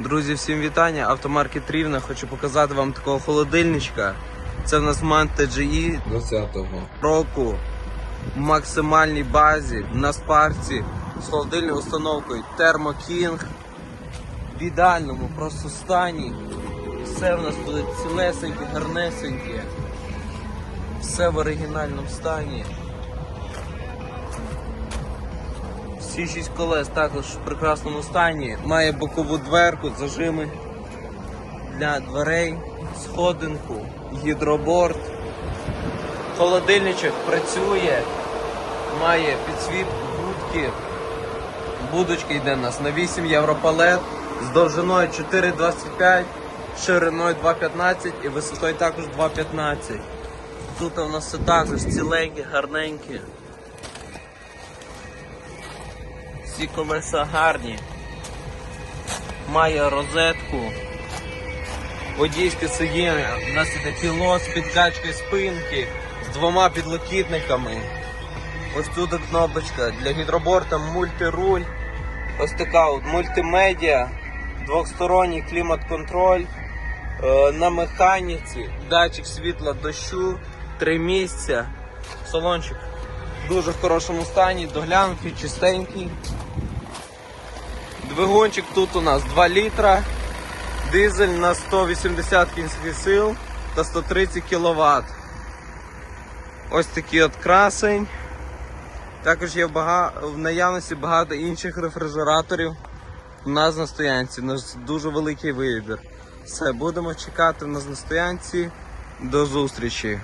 Друзі, всім вітання. Автомаркет Рівна. Хочу показати вам такого холодильничка. Це в нас Ман TGI 20-го року. В максимальній базі на спарці з холодильною установкою Thermo King. В ідеальному просто стані. Все в нас буде цілесеньке, гарнесеньке. Все в оригінальному стані. Всі шість колес також в прекрасному стані. Має бокову дверку, зажими для дверей, сходинку, гідроборд. Холодильничок працює, має підсвітку, будки. Будочка йде у нас на 8 європалет з довжиною 4,25, шириною 2,15 і висотою також 2,15. Тут у нас все також ціленьке, гарненьке. Всі колеса гарні. Має розетку. Водійське сидіння. У нас іде пілот з підкачкою спинки з двома підлокітниками. Ось тут кнопочка для гідроборта мультируль. Ось така от мультимедіа, двохсторонній клімат-контроль. Е, на механіці, датчик світла дощу, три місця. Салончик в дуже хорошому стані, доглянутий, чистенький. Двигунчик тут у нас 2 літра, дизель на 180 кінських сил та 130 кВт. Ось такий от красень. Також є в, наявності багато інших рефрижераторів. У нас на стоянці, у нас дуже великий вибір. Все, будемо чекати нас на стоянці. До зустрічі.